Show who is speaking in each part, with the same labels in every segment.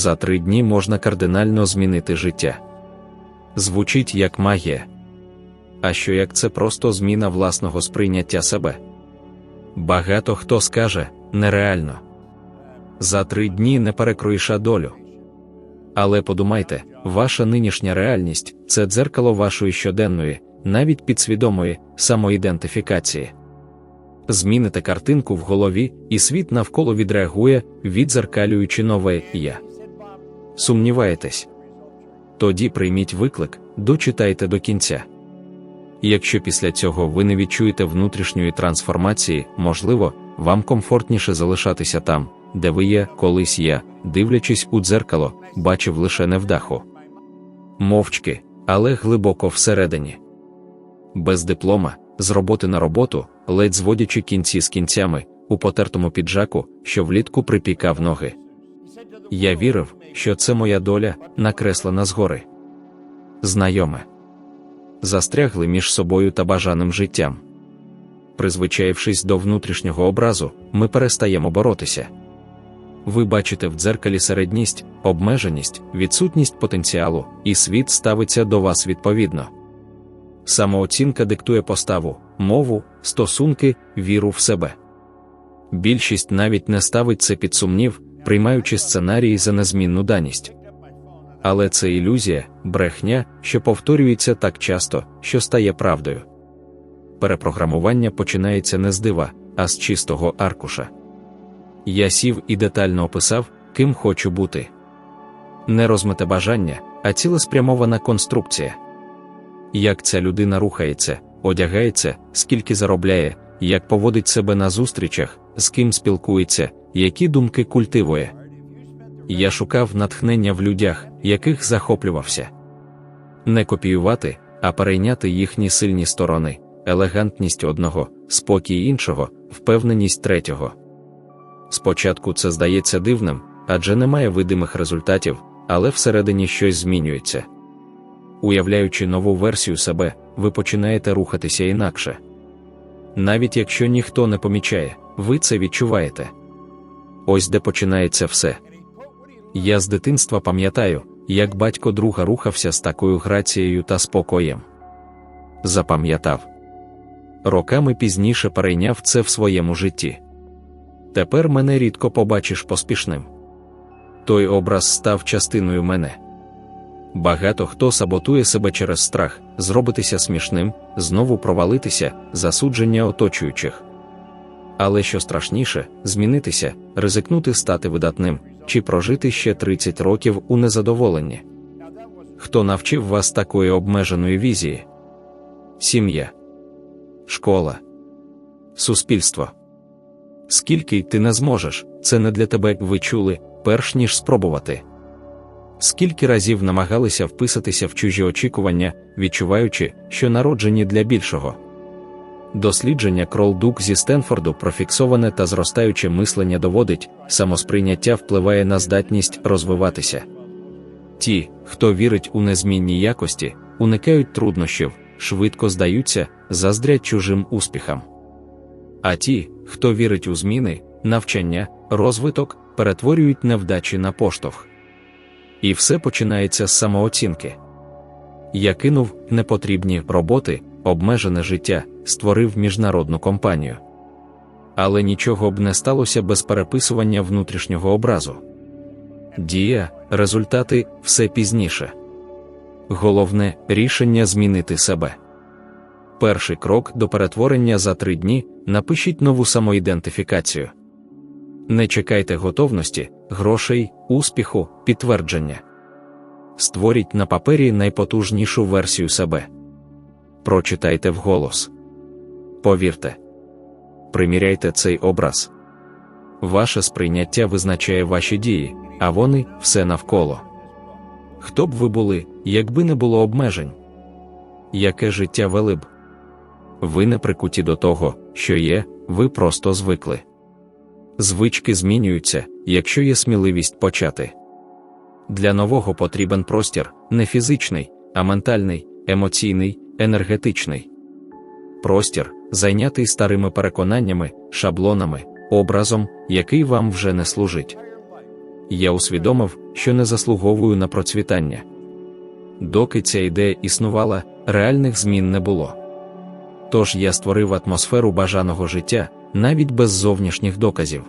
Speaker 1: за три дні можна кардинально змінити життя. Звучить як магія. А що як це просто зміна власного сприйняття себе? Багато хто скаже нереально. За три дні не перекроїша долю. Але подумайте, ваша нинішня реальність це дзеркало вашої щоденної, навіть підсвідомої самоідентифікації. Зміните картинку в голові, і світ навколо відреагує, відзеркалюючи нове я. Сумніваєтесь? Тоді прийміть виклик, дочитайте до кінця. Якщо після цього ви не відчуєте внутрішньої трансформації, можливо, вам комфортніше залишатися там, де ви є, колись я, дивлячись у дзеркало, бачив лише невдаху. Мовчки, але глибоко всередині. Без диплома, з роботи на роботу, ледь зводячи кінці з кінцями, у потертому піджаку, що влітку припікав ноги. Я вірив, що це моя доля, накреслена згори. Знайоме. Застрягли між собою та бажаним життям. Призвичаївшись до внутрішнього образу, ми перестаємо боротися. Ви бачите в дзеркалі середність, обмеженість, відсутність потенціалу, і світ ставиться до вас відповідно. Самооцінка диктує поставу, мову, стосунки, віру в себе. Більшість навіть не ставить це під сумнів, приймаючи сценарії за незмінну даність. Але це ілюзія, брехня, що повторюється так часто, що стає правдою. Перепрограмування починається не з дива, а з чистого аркуша. Я сів і детально описав, ким хочу бути. Не розмите бажання, а цілеспрямована конструкція. Як ця людина рухається, одягається, скільки заробляє, як поводить себе на зустрічах, з ким спілкується, які думки культивує. Я шукав натхнення в людях, яких захоплювався. Не копіювати, а перейняти їхні сильні сторони, елегантність одного, спокій іншого, впевненість третього. Спочатку це здається дивним, адже немає видимих результатів, але всередині щось змінюється. Уявляючи нову версію себе, ви починаєте рухатися інакше. Навіть якщо ніхто не помічає, ви це відчуваєте. Ось де починається все. Я з дитинства пам'ятаю, як батько друга рухався з такою грацією та спокоєм. Запам'ятав. Роками пізніше перейняв це в своєму житті. Тепер мене рідко побачиш поспішним. Той образ став частиною мене. Багато хто саботує себе через страх, зробитися смішним, знову провалитися, засудження оточуючих. Але що страшніше, змінитися, ризикнути стати видатним, чи прожити ще 30 років у незадоволенні. Хто навчив вас такої обмеженої візії? Сім'я, школа, суспільство. Скільки ти не зможеш, це не для тебе ви чули, перш ніж спробувати. Скільки разів намагалися вписатися в чужі очікування, відчуваючи, що народжені для більшого. Дослідження Кролдук зі Стенфорду про фіксоване та зростаюче мислення доводить, самосприйняття впливає на здатність розвиватися. Ті, хто вірить у незмінні якості, уникають труднощів, швидко здаються, заздрять чужим успіхам. А ті, хто вірить у зміни, навчання, розвиток, перетворюють невдачі на поштовх. І все починається з самооцінки. Я кинув непотрібні роботи, обмежене життя, створив міжнародну компанію. Але нічого б не сталося без переписування внутрішнього образу. Дія, результати все пізніше. Головне рішення змінити себе. Перший крок до перетворення за три дні напишіть нову самоідентифікацію. Не чекайте готовності, грошей, успіху, підтвердження. Створіть на папері найпотужнішу версію себе. Прочитайте вголос. Повірте, приміряйте цей образ. Ваше сприйняття визначає ваші дії, а вони все навколо. Хто б ви були, якби не було обмежень? Яке життя вели б? Ви не прикуті до того, що є, ви просто звикли. Звички змінюються, якщо є сміливість почати. Для нового потрібен простір не фізичний, а ментальний, емоційний, енергетичний. Простір, зайнятий старими переконаннями, шаблонами, образом, який вам вже не служить. Я усвідомив, що не заслуговую на процвітання. Доки ця ідея існувала, реальних змін не було. Тож я створив атмосферу бажаного життя навіть без зовнішніх доказів.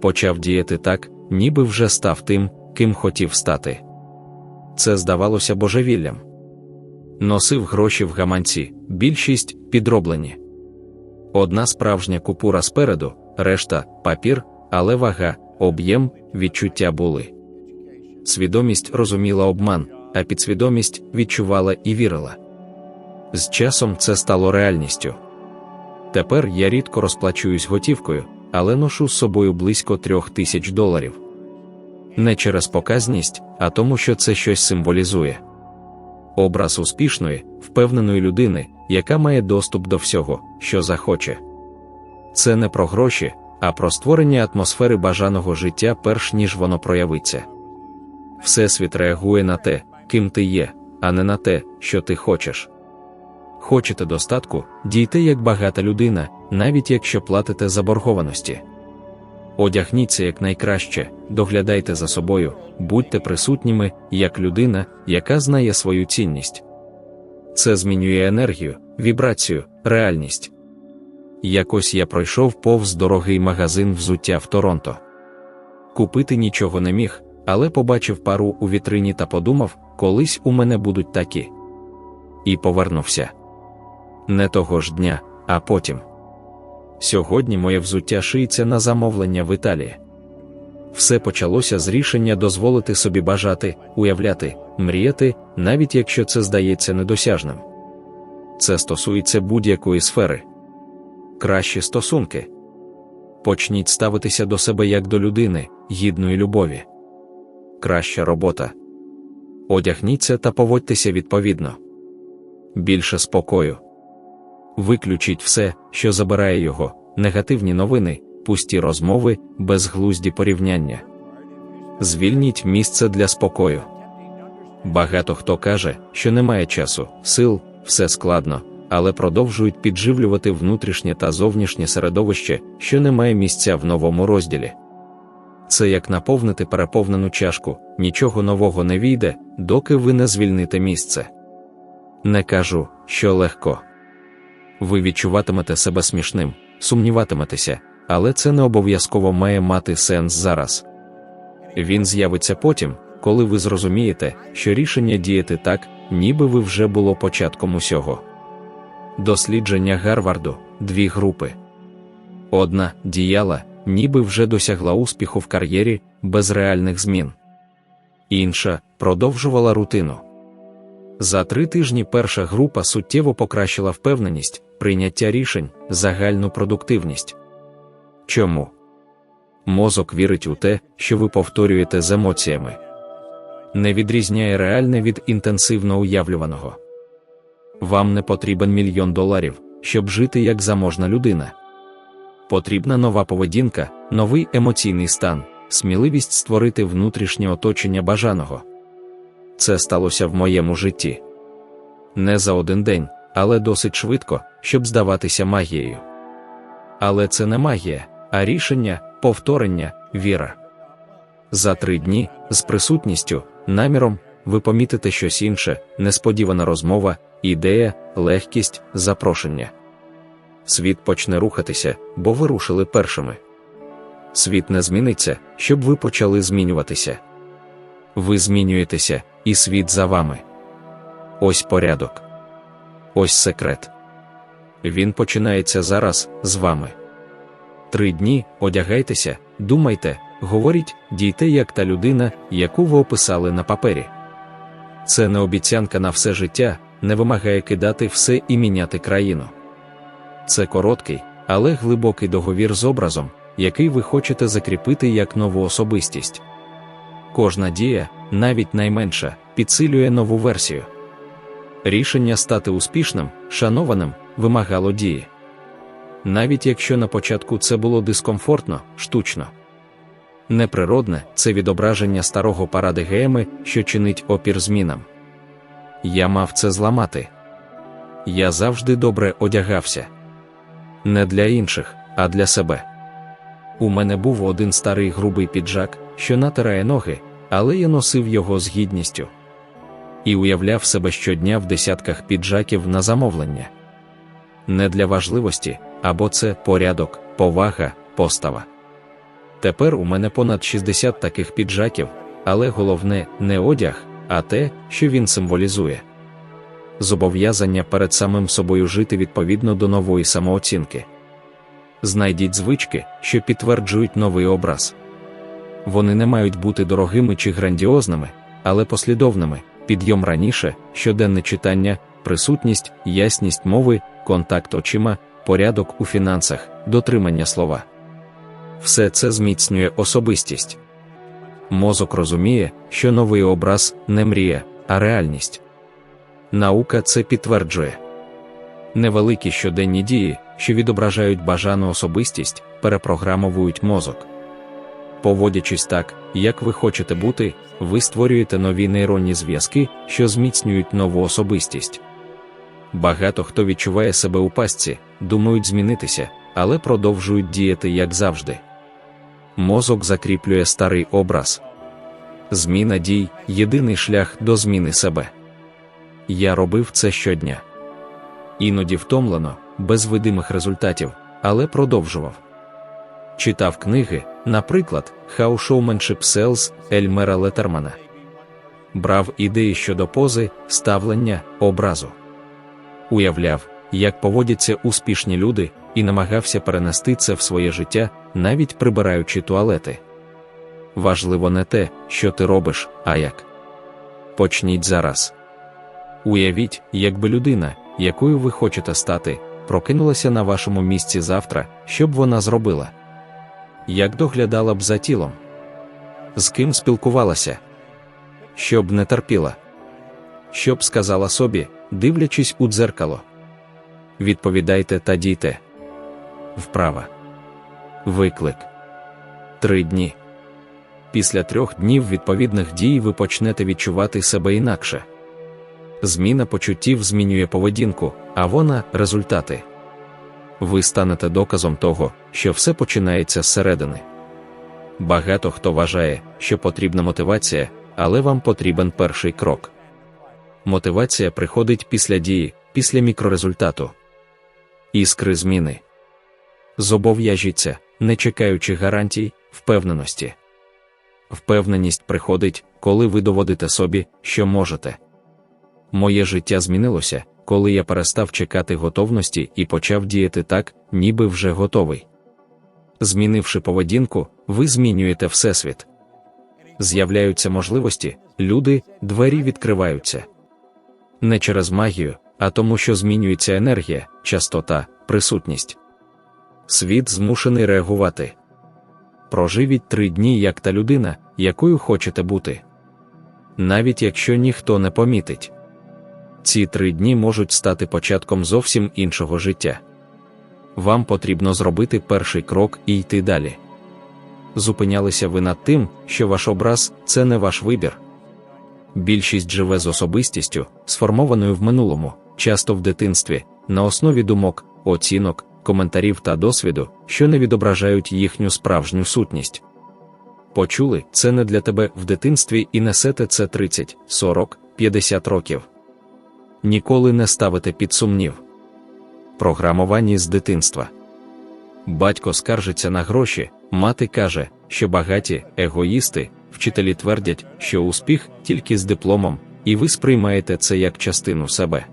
Speaker 1: Почав діяти так, ніби вже став тим, ким хотів стати. Це здавалося божевіллям. Носив гроші в гаманці, більшість підроблені. Одна справжня купура спереду, решта папір, але вага, об'єм, відчуття були. Свідомість розуміла обман, а підсвідомість відчувала і вірила. З часом це стало реальністю. Тепер я рідко розплачуюсь готівкою, але ношу з собою близько трьох тисяч доларів. Не через показність, а тому, що це щось символізує. Образ успішної, впевненої людини, яка має доступ до всього, що захоче. Це не про гроші, а про створення атмосфери бажаного життя, перш ніж воно проявиться. Всесвіт реагує на те, ким ти є, а не на те, що ти хочеш. Хочете достатку, дійте як багата людина, навіть якщо платите заборгованості. Одягніться якнайкраще, доглядайте за собою, будьте присутніми, як людина, яка знає свою цінність. Це змінює енергію, вібрацію, реальність. Якось я пройшов повз дорогий магазин взуття в Торонто. Купити нічого не міг, але побачив пару у вітрині та подумав, колись у мене будуть такі. І повернувся. Не того ж дня, а потім. Сьогодні моє взуття шиється на замовлення в Італії. Все почалося з рішення дозволити собі бажати, уявляти, мріяти, навіть якщо це здається недосяжним. Це стосується будь-якої сфери. Кращі стосунки. Почніть ставитися до себе як до людини, гідної любові. Краща робота. Одягніться та поводьтеся відповідно. Більше спокою. Виключіть все, що забирає його, негативні новини, пусті розмови, безглузді порівняння. Звільніть місце для спокою. Багато хто каже, що немає часу, сил, все складно, але продовжують підживлювати внутрішнє та зовнішнє середовище, що не має місця в новому розділі. Це як наповнити переповнену чашку, нічого нового не війде, доки ви не звільните місце. Не кажу, що легко. Ви відчуватимете себе смішним, сумніватиметеся, але це не обов'язково має мати сенс зараз. Він з'явиться потім, коли ви зрозумієте, що рішення діяти так, ніби ви вже було початком усього. Дослідження Гарварду дві групи. Одна діяла, ніби вже досягла успіху в кар'єрі без реальних змін. Інша продовжувала рутину. За три тижні перша група суттєво покращила впевненість, прийняття рішень, загальну продуктивність. Чому? Мозок вірить у те, що ви повторюєте з емоціями, не відрізняє реальне від інтенсивно уявлюваного. Вам не потрібен мільйон доларів, щоб жити як заможна людина. Потрібна нова поведінка, новий емоційний стан, сміливість створити внутрішнє оточення бажаного. Це сталося в моєму житті. Не за один день, але досить швидко, щоб здаватися магією. Але це не магія, а рішення, повторення, віра. За три дні, з присутністю, наміром, ви помітите щось інше, несподівана розмова, ідея, легкість, запрошення. Світ почне рухатися, бо ви рушили першими. Світ не зміниться, щоб ви почали змінюватися. Ви змінюєтеся, і світ за вами. Ось порядок. Ось секрет. Він починається зараз з вами. Три дні одягайтеся, думайте, говоріть, дійте як та людина, яку ви описали на папері. Це не обіцянка на все життя, не вимагає кидати все і міняти країну. Це короткий, але глибокий договір з образом, який ви хочете закріпити як нову особистість. Кожна дія, навіть найменша, підсилює нову версію. Рішення стати успішним, шанованим, вимагало дії. Навіть якщо на початку це було дискомфортно, штучно. Неприродне це відображення старого парадигеми, що чинить опір змінам. Я мав це зламати. Я завжди добре одягався. Не для інших, а для себе. У мене був один старий грубий піджак, що натирає ноги, але я носив його з гідністю і уявляв себе щодня в десятках піджаків на замовлення. Не для важливості, або це порядок, повага, постава. Тепер у мене понад 60 таких піджаків, але головне не одяг, а те, що він символізує. Зобов'язання перед самим собою жити відповідно до нової самооцінки. Знайдіть звички, що підтверджують новий образ. Вони не мають бути дорогими чи грандіозними, але послідовними, підйом раніше, щоденне читання, присутність, ясність мови, контакт очима, порядок у фінансах, дотримання слова. Все це зміцнює особистість. Мозок розуміє, що новий образ не мрія, а реальність. Наука це підтверджує. Невеликі щоденні дії, що відображають бажану особистість, перепрограмовують мозок. Поводячись так, як ви хочете бути, ви створюєте нові нейронні зв'язки, що зміцнюють нову особистість. Багато хто відчуває себе у пастці, думають змінитися, але продовжують діяти як завжди. Мозок закріплює старий образ. Зміна дій єдиний шлях до зміни себе. Я робив це щодня. Іноді втомлено, без видимих результатів, але продовжував. Читав книги, наприклад, How Showmanship Sells Ельмера Летермана. Брав ідеї щодо пози, ставлення, образу. Уявляв, як поводяться успішні люди, і намагався перенести це в своє життя, навіть прибираючи туалети. Важливо не те, що ти робиш, а як. Почніть зараз. Уявіть, якби людина, якою ви хочете стати, прокинулася на вашому місці завтра, що б вона зробила? Як доглядала б за тілом? З ким спілкувалася? Щоб не терпіла? Що б сказала собі, дивлячись у дзеркало? Відповідайте та дійте. Вправа. Виклик. Три дні. Після трьох днів відповідних дій ви почнете відчувати себе інакше. Зміна почуттів змінює поведінку, а вона результати. Ви станете доказом того, що все починається зсередини. Багато хто вважає, що потрібна мотивація, але вам потрібен перший крок. Мотивація приходить після дії, після мікрорезультату. Іскри зміни. Зобов'яжіться, не чекаючи гарантій, впевненості. Впевненість приходить, коли ви доводите собі, що можете. Моє життя змінилося, коли я перестав чекати готовності і почав діяти так, ніби вже готовий. Змінивши поведінку, ви змінюєте Всесвіт. З'являються можливості, люди, двері відкриваються. Не через магію, а тому, що змінюється енергія, частота, присутність. Світ змушений реагувати. Проживіть три дні як та людина, якою хочете бути. Навіть якщо ніхто не помітить. Ці три дні можуть стати початком зовсім іншого життя. Вам потрібно зробити перший крок і йти далі. Зупинялися ви над тим, що ваш образ це не ваш вибір. Більшість живе з особистістю, сформованою в минулому, часто в дитинстві, на основі думок, оцінок, коментарів та досвіду, що не відображають їхню справжню сутність. Почули, це не для тебе в дитинстві і несете це 30, 40, 50 років. Ніколи не ставите під сумнів. Програмовані з дитинства. Батько скаржиться на гроші, мати каже, що багаті егоїсти, вчителі твердять, що успіх тільки з дипломом, і ви сприймаєте це як частину себе.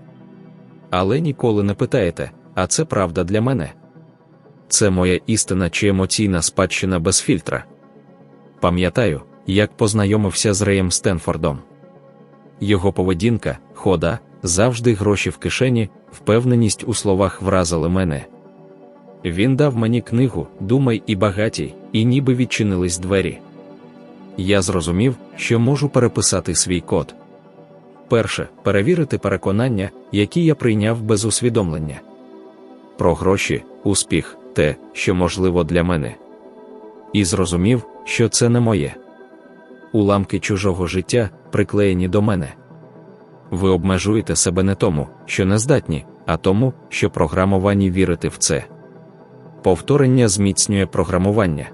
Speaker 1: Але ніколи не питаєте, а це правда для мене. Це моя істина чи емоційна спадщина без фільтра. Пам'ятаю, як познайомився з Реєм Стенфордом. Його поведінка, хода, завжди гроші в кишені, впевненість у словах вразили мене. Він дав мені книгу Думай і багатій, і ніби відчинились двері. Я зрозумів, що можу переписати свій код. Перше, перевірити переконання, які я прийняв без усвідомлення. Про гроші, успіх, те, що можливо для мене. І зрозумів, що це не моє. Уламки чужого життя приклеєні до мене. Ви обмежуєте себе не тому, що не здатні, а тому, що програмовані вірити в це. Повторення зміцнює програмування.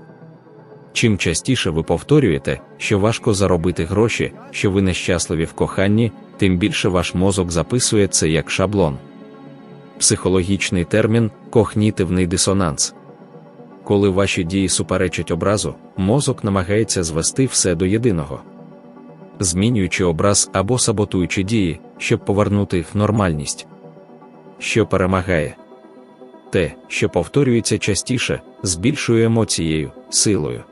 Speaker 1: Чим частіше ви повторюєте, що важко заробити гроші, що ви нещасливі в коханні, тим більше ваш мозок записує це як шаблон. Психологічний термін когнітивний дисонанс. Коли ваші дії суперечать образу, мозок намагається звести все до єдиного, змінюючи образ або саботуючи дії, щоб повернути в нормальність. Що перемагає? Те, що повторюється частіше, збільшує емоцією, силою.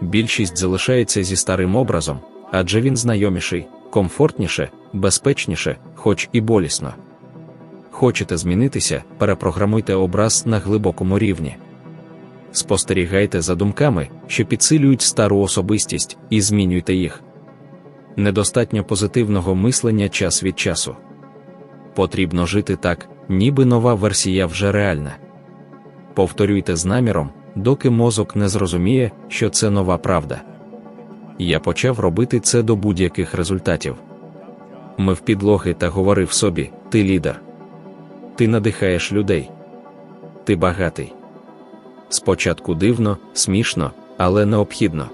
Speaker 1: Більшість залишається зі старим образом, адже він знайоміший, комфортніше, безпечніше, хоч і болісно. Хочете змінитися, перепрограмуйте образ на глибокому рівні. Спостерігайте за думками, що підсилюють стару особистість, і змінюйте їх. Недостатньо позитивного мислення час від часу. Потрібно жити так, ніби нова версія вже реальна. Повторюйте з наміром, доки мозок не зрозуміє, що це нова правда. Я почав робити це до будь-яких результатів. Мив підлоги та говорив собі: ти лідер. Ти надихаєш людей. Ти багатий. Спочатку дивно, смішно, але необхідно.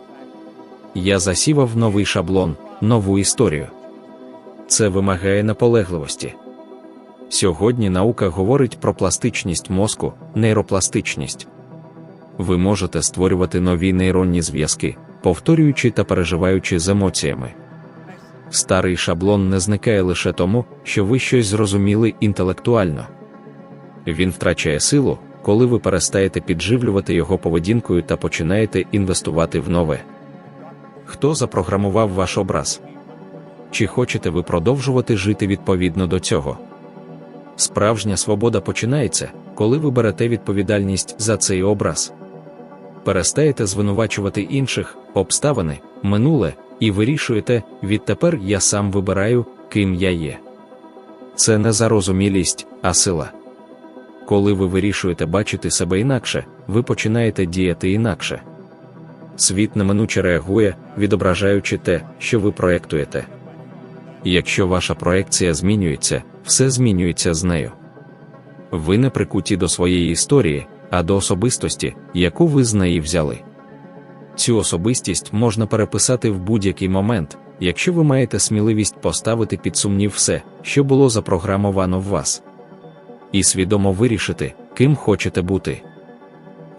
Speaker 1: Я засівав новий шаблон, нову історію. Це вимагає наполегливості. Сьогодні наука говорить про пластичність мозку, нейропластичність. Ви можете створювати нові нейронні зв'язки, повторюючи та переживаючи з емоціями. Старий шаблон не зникає лише тому, що ви щось зрозуміли інтелектуально. Він втрачає силу, коли ви перестаєте підживлювати його поведінкою та починаєте інвестувати в нове. Хто запрограмував ваш образ? Чи хочете ви продовжувати жити відповідно до цього? Справжня свобода починається, коли ви берете відповідальність за цей образ. Перестаєте звинувачувати інших, обставини, минуле, і вирішуєте, відтепер я сам вибираю, ким я є. Це не зарозумілість, а сила. Коли ви вирішуєте бачити себе інакше, ви починаєте діяти інакше. Світ неминуче реагує, відображаючи те, що ви проєктуєте. Якщо ваша проекція змінюється, все змінюється з нею. Ви не прикуті до своєї історії, а до особистості, яку ви з неї взяли. Цю особистість можна переписати в будь-який момент, якщо ви маєте сміливість поставити під сумнів все, що було запрограмовано в вас, і свідомо вирішити, ким хочете бути.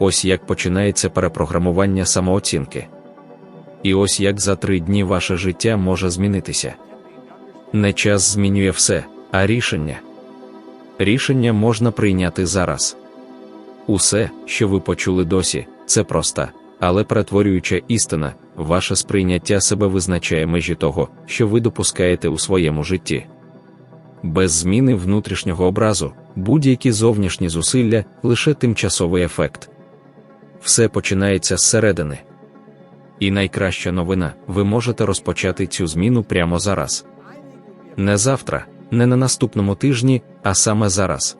Speaker 1: Ось як починається перепрограмування самооцінки. І ось як за три дні ваше життя може змінитися. Не час змінює все, а рішення. Рішення можна прийняти зараз. Усе, що ви почули досі, це проста, але перетворююча істина, ваше сприйняття себе визначає межі того, що ви допускаєте у своєму житті. Без зміни внутрішнього образу, будь-які зовнішні зусилля лише тимчасовий ефект. Все починається зсередини. І найкраща новина ви можете розпочати цю зміну прямо зараз. Не завтра, не на наступному тижні, а саме зараз.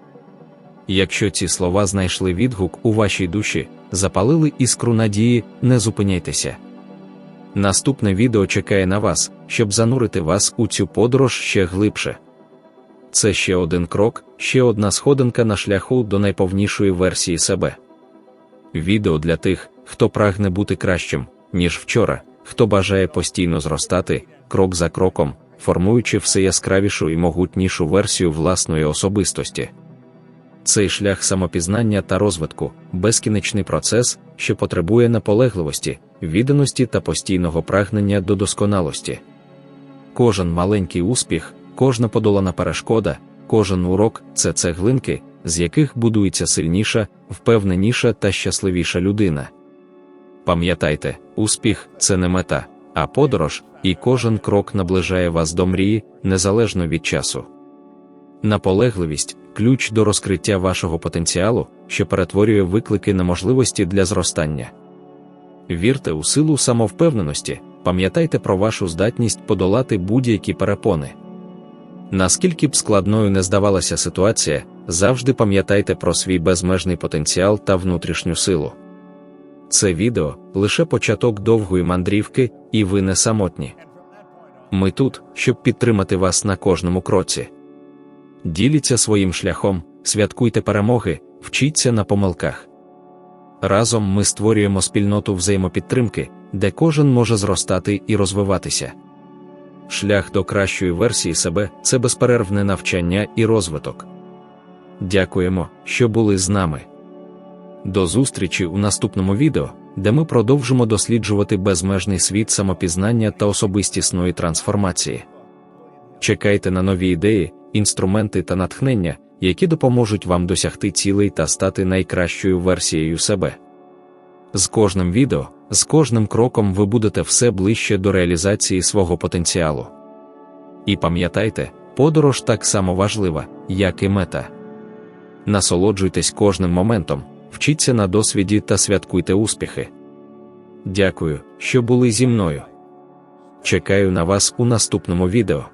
Speaker 1: Якщо ці слова знайшли відгук у вашій душі, запалили іскру надії, не зупиняйтеся. Наступне відео чекає на вас, щоб занурити вас у цю подорож ще глибше. Це ще один крок, ще одна сходинка на шляху до найповнішої версії себе. Відео для тих, хто прагне бути кращим, ніж вчора, хто бажає постійно зростати, крок за кроком, формуючи все яскравішу і могутнішу версію власної особистості. Цей шлях самопізнання та розвитку безкінечний процес, що потребує наполегливості, відданості та постійного прагнення до досконалості. Кожен маленький успіх, кожна подолана перешкода, кожен урок це цеглинки, з яких будується сильніша, впевненіша та щасливіша людина. Пам'ятайте, успіх це не мета, а подорож, і кожен крок наближає вас до мрії, незалежно від часу. Наполегливість ключ до розкриття вашого потенціалу, що перетворює виклики на можливості для зростання. Вірте у силу самовпевненості, пам'ятайте про вашу здатність подолати будь-які перепони. Наскільки б складною не здавалася ситуація, завжди пам'ятайте про свій безмежний потенціал та внутрішню силу. Це відео лише початок довгої мандрівки, і ви не самотні. Ми тут, щоб підтримати вас на кожному кроці. Діліться своїм шляхом, святкуйте перемоги, вчіться на помилках. Разом ми створюємо спільноту взаємопідтримки, де кожен може зростати і розвиватися. Шлях до кращої версії себе це безперервне навчання і розвиток. Дякуємо, що були з нами. До зустрічі у наступному відео, де ми продовжимо досліджувати безмежний світ самопізнання та особистісної трансформації. Чекайте на нові ідеї, інструменти та натхнення, які допоможуть вам досягти цілей та стати найкращою версією себе. З кожним відео, з кожним кроком ви будете все ближче до реалізації свого потенціалу. І пам'ятайте, подорож так само важлива, як і мета. Насолоджуйтесь кожним моментом, вчіться на досвіді та святкуйте успіхи. Дякую, що були зі мною. Чекаю на вас у наступному відео.